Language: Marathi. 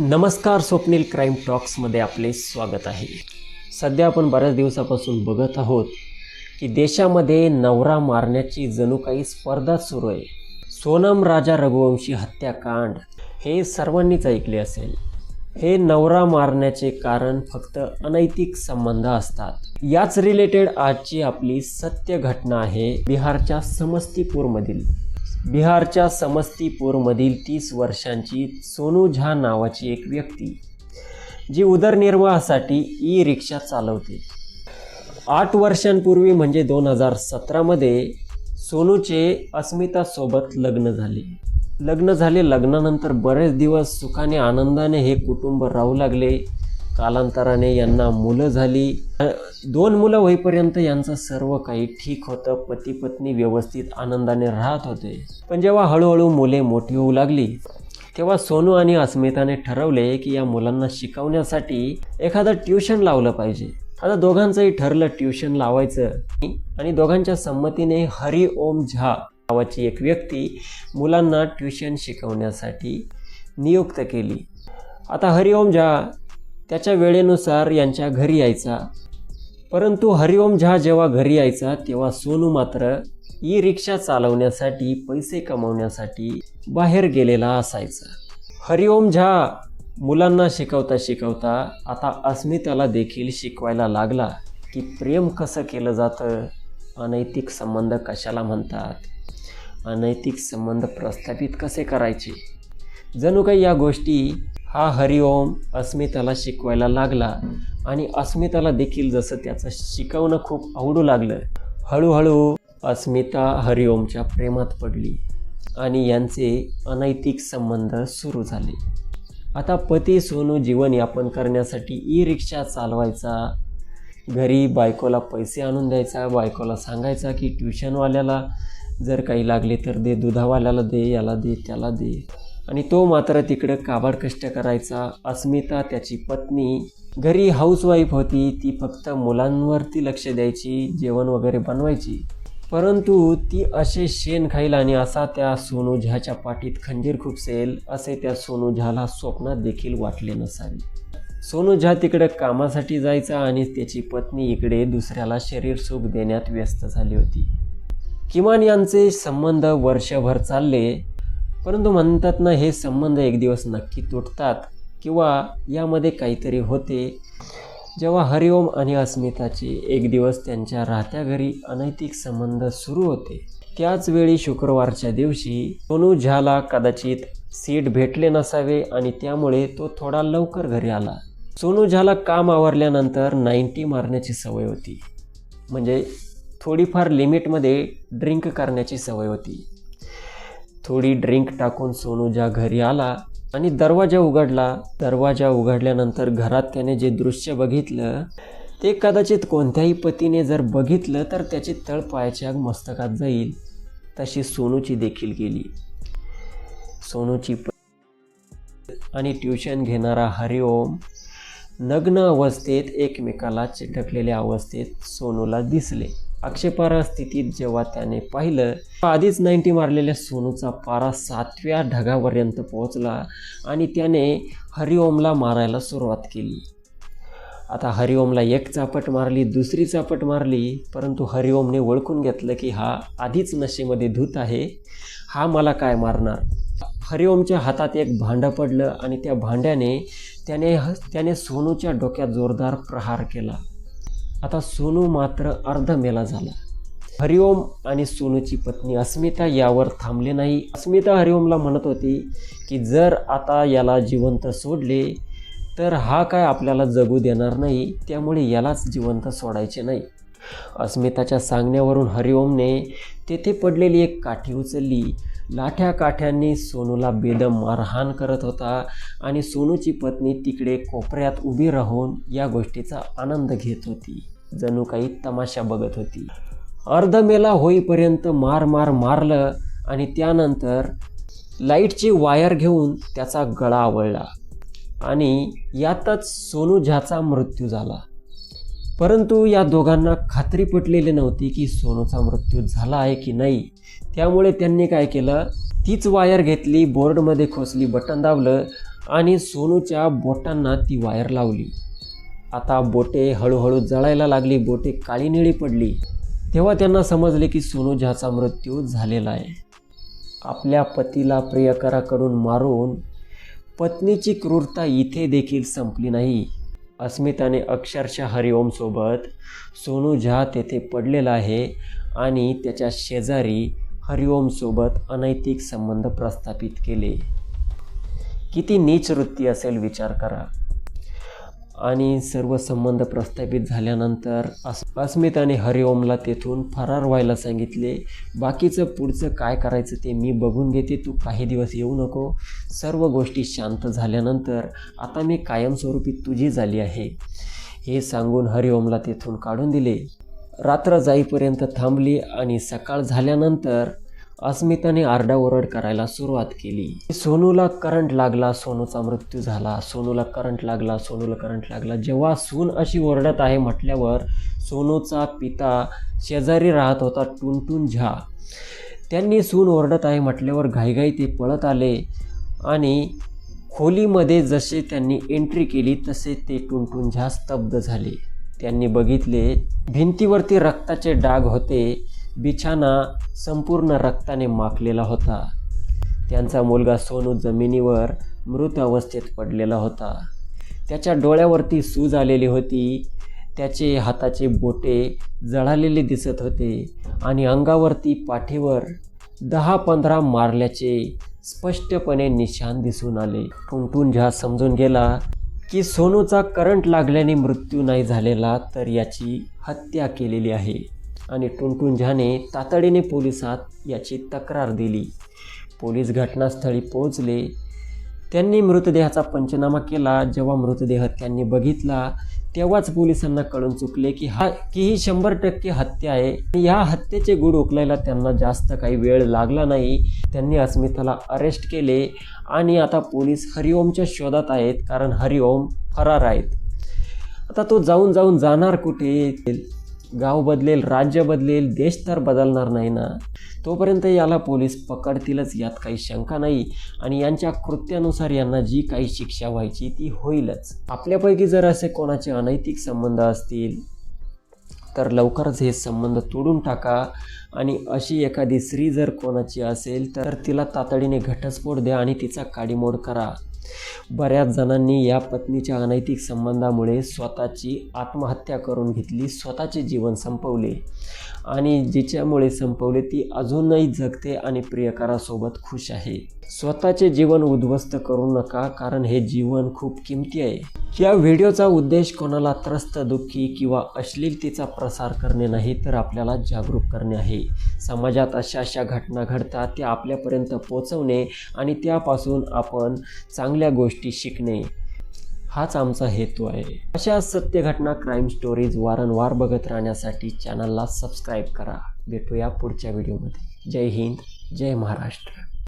नमस्कार स्वप्नील क्राईम टॉक्समध्ये आपले स्वागत आहे. सध्या आपण बऱ्याच दिवसापासून बघत आहोत की देशामध्ये नवरा मारण्याची जणू काही स्पर्धा सुरू आहे. सोनम राजा रघुवंशी हत्याकांड हे सर्वांनीच ऐकले असेल. हे नवरा मारण्याचे कारण फक्त अनैतिक संबंध असतात. याच रिलेटेड आजची आपली सत्य घटना आहे बिहारच्या समस्तीपूरमधील. बिहारच्या समस्तीपूरमधील तीस वर्षांची सोनू झा नावाची एक व्यक्ती जी उदरनिर्वाहासाठी ई रिक्षा चालवते. आठ वर्षांपूर्वी म्हणजे दोन हजार सतरामध्ये सोनूचे अस्मितासोबत लग्न झाले. लग्न झाले लग्नानंतर बरेच दिवस सुखाने आनंदाने हे कुटुंब राहू लागले. कालांतराने यांना मुलं झाली. दोन मुलं होईपर्यंत यांचं सर्व काही ठीक होतं. पती पत्नी व्यवस्थित आनंदाने राहत होते. पण जेव्हा हळूहळू मुले मोठी होऊ लागली तेव्हा सोनू आणि अस्मिताने ठरवले की या मुलांना शिकवण्यासाठी एखादं ट्युशन लावलं पाहिजे. आता दोघांचंही ठरलं ट्युशन लावायचं. आणि दोघांच्या संमतीने हरी ओम झा नावाची एक व्यक्ती मुलांना ट्युशन शिकवण्यासाठी नियुक्त केली. आता हरिओम झा त्याच्या वेळेनुसार यांच्या घरी यायचा. परंतु हरिओम झा जेव्हा घरी यायचा तेव्हा सोनू मात्र ई रिक्षा चालवण्यासाठी पैसे कमवण्यासाठी बाहेर गेलेला असायचा. हरिओम झा मुलांना शिकवता शिकवता आता अस्मिताला देखील शिकवायला लागला की प्रेम कसं केलं जातं अनैतिक संबंध कशाला म्हणतात अनैतिक संबंध प्रस्थापित कसे करायचे? जणू काही या गोष्टी हा हरिओम अस्मिताला शिकवायला लागला. आणि अस्मिताला देखील जसं त्याचं शिकवणं खूप आवडू लागलं हळूहळू अस्मिता हरिओमच्या प्रेमात पडली आणि यांचे अनैतिक संबंध सुरू झाले. आता पती सोनू जीवनयापन करण्यासाठी ई रिक्षा चालवायचा घरी बायकोला पैसे आणून द्यायचा बायकोला सांगायचा की ट्युशनवाल्याला जर काही लागले तर दे दुधावाल्याला दे याला दे त्याला दे. आणि तो मात्र तिकडं काबाड कष्ट करायचा. अस्मिता त्याची पत्नी घरी हाऊसवाईफ होती. ती फक्त मुलांवरती लक्ष द्यायची जेवण वगैरे बनवायची. परंतु ती असे शेण खाईल आणि असा त्या सोनू झ्याच्या पाठीत खंजीर खुपसेल असे त्या सोनू झ्याला स्वप्नात देखील वाटले नसावे. सोनू झा तिकडे कामासाठी जायचा आणि त्याची पत्नी इकडे दुसऱ्याला शरीर सुख देण्यात व्यस्त झाली होती. किमान यांचे संबंध वर्षभर चालले. परंतु म्हणतात ना हे संबंध एक दिवस नक्की तुटतात किंवा यामध्ये काहीतरी होते. जेव्हा हरिओम आणि अस्मिताचे एक दिवस त्यांच्या राहत्या घरी अनैतिक संबंध सुरू होते त्याच वेळी शुक्रवारच्या दिवशी सोनू झाला कदाचित सीट भेटले नसावे आणि त्यामुळे तो थोडा लवकर घरी आला. सोनू झाला काम आवरल्यानंतर नाईन्टी मारण्याची सवय होती. म्हणजे थोडीफार लिमिटमध्ये ड्रिंक करण्याची सवय होती. थोडी ड्रिंक टाकून सोनूजा घरी आला आणि दरवाजा उघडला. दरवाजा उघडल्यानंतर घरात त्याने जे दृश्य बघितलं ते कदाचित कोणत्याही पतीने जर बघितलं तर त्याची तळपायाच्या मस्तकात जाईल. तशी सोनूची देखील गेली. सोनूची आणि ट्युशन घेणारा हरिओम नग्न अवस्थेत एकमेकाला चिटकलेल्या अवस्थेत सोनूला दिसले. आक्षेपार्ह स्थितीत जेव्हा त्याने पाहिलं आधीच नाईन्टी मारलेल्या सोनूचा पारा सातव्या ढगापर्यंत पोहोचला आणि त्याने हरिओमला मारायला सुरुवात केली. आता हरिओमला एक चापट मारली दुसरी चापट मारली परंतु हरिओमने ओळखून घेतलं की हा आधीच नशेमध्ये धूत आहे हा मला काय मारणार? हरिओमच्या हातात एक भांडं पडलं आणि त्या भांड्याने त्याने त्याने सोनूच्या डोक्यात जोरदार प्रहार केला. आता सोनू मात्र अर्ध मेला झाला. हरिओम आणि सोनूची पत्नी अस्मिता यावर थांबले नाही. अस्मिता हरिओमला म्हणत होती की जर आता याला जिवंत सोडले तर हा काय आपल्याला जगू देणार नाही त्यामुळे यालाच जिवंत सोडायचे नाही. अस्मिताच्या सांगण्यावरून हरिओमने तेथे पडलेली एक काठी उचलली. लाठ्या काठ्यांनी सोनूला बेदम मारहाण करत होता आणि सोनूची पत्नी तिकडे कोपऱ्यात उभी राहून या गोष्टीचा आनंद घेत होती. जणू काही तमाशा बघत होती. अर्धमेला होईपर्यंत मार मार मारलं आणि त्यानंतर लाईटची वायर घेऊन त्याचा गळा आवळला आणि यातच सोनू झ्याचा मृत्यू झाला. परंतु या दोघांना खात्री पटलेली नव्हती की सोनूचा मृत्यू झाला आहे की नाही. त्यामुळे त्यांनी काय केलं? तीच वायर घेतली बोर्डमध्ये खोसली बटन दाबलं आणि सोनूच्या बोटांना ती वायर लावली. आता बोटे हळूहळू जळायला लागली बोटे काळी निळी पडली. तेव्हा त्यांना समजले की सोनू झाचा मृत्यू झालेला आहे. आपल्या पतीला प्रियकराकडून मारून पत्नीची क्रूरता इथे देखील संपली नाही. अस्मिताने अक्षरशः हरिओमसोबत सोनू झा तेथे पडलेला आहे आणि त्याच्या शेजारी हरिओमसोबत अनैतिक संबंध प्रस्थापित केले. किती नीच वृत्ती असेल विचार करा. आणि सर्व संबंध प्रस्थापित झाल्यानंतर अस अस्मिताने हरिओमला तेथून फरार व्हायला सांगितले बाकीचं पुढचं काय करायचं ते मी बघून घेते तू काही दिवस येऊ नको. सर्व गोष्टी शांत झाल्यानंतर आता मी कायमस्वरूपी तुझी झाली आहे. हे सांगून हरिओमला तेथून काढून दिले. रात्र जाईपर्यंत थांबली आणि सकाळ झाल्यानंतर अस्मिताने आरडाओरड करायला सुरुवात केली. सोनूला करंट लागला सोनूचा मृत्यू झाला. सोनूला करंट लागला सोनूला करंट लागला. जेव्हा सून अशी ओरडत आहे म्हटल्यावर सोनूचा पिता शेजारी राहत होता टुनटुन झा. त्यांनी सून ओरडत आहे म्हटल्यावर घाईघाई ते पळत आले आणि खोलीमध्ये जसे त्यांनी एंट्री केली तसे ते टुनटुन झा स्तब्ध झाले. त्यांनी बघितले भिंतीवरती रक्ताचे डाग होते बिछाना संपूर्ण रक्ताने माखलेला होता. त्यांचा मुलगा सोनू जमिनीवर मृत अवस्थेत पडलेला होता. त्याच्या डोळ्यावरती सूज आलेली होती त्याचे हाताचे बोटे जळालेले दिसत होते आणि अंगावरती पाठीवर दहा पंधरा मारल्याचे स्पष्टपणे निशाण दिसून आले. टुंटून झा समजून गेला की सोनूचा करंट लागल्याने मृत्यू नाही झालेला तर याची हत्या केलेली आहे. आणि टुनटुन झाने तातडीने पोलिसात याची तक्रार दिली. पोलीस घटनास्थळी पोहोचले. त्यांनी मृतदेहाचा पंचनामा केला. जेव्हा मृतदेह त्यांनी बघितला तेव्हाच पोलिसांना कळून चुकले की हा की ही शंभर टक्के हत्या आहे. या हत्येचे गुड उकलायला त्यांना जास्त काही वेळ लागला नाही. त्यांनी अस्मिताला अरेस्ट केले आणि आता पोलीस हरिओमच्या शोधात आहेत कारण हरिओम फरार आहेत. आता तो जाऊन जाऊन जाणार कुठे? गाव बदलेल राज्य बदलेल देश तर बदलणार नाही ना? तोपर्यंत याला पोलीस पकडतीलच यात काही शंका नाही. आणि यांच्या कृत्यानुसार यांना जी काही शिक्षा व्हायची ती होईलच. आपल्यापैकी जर असे कोणाचे अनैतिक संबंध असतील तर लवकरच हे संबंध तोडून टाका. आणि अशी एखादी स्त्री जर कोणाची असेल तर तिला तातडीने घटस्फोट द्या आणि तिचा काडीमोड करा. बऱ्याच जणांनी या पत्नीच्या अनैतिक संबंधामुळे स्वतःची आत्महत्या करून घेतली स्वतःचे जीवन संपवले. आणि जिच्यामुळे संपवले ती अजूनही जगते आणि प्रियकरासोबत खुश आहे. स्वतःचे जीवन उद्ध्वस्त करू नका कारण हे जीवन खूप किमती आहे. या व्हिडिओचा उद्देश कोणाला त्रस्त दुःखी किंवा अश्लीलतेचा प्रसार करणे नाही तर आपल्याला जागरूक करणे आहे. आहे समाजात अशा अशा घटना घडतात त्या आपल्यापर्यंत पोचवणे आणि त्यापासून आपण चांगल्या गोष्टी शिकणे हाच आमचा हेतू आहे. अशा सत्य घटना क्राईम स्टोरीज वारंवार बघत राहण्यासाठी चॅनलला सबस्क्राईब करा. भेटूया पुढच्या व्हिडिओमध्ये जय हिंद जय महाराष्ट्र.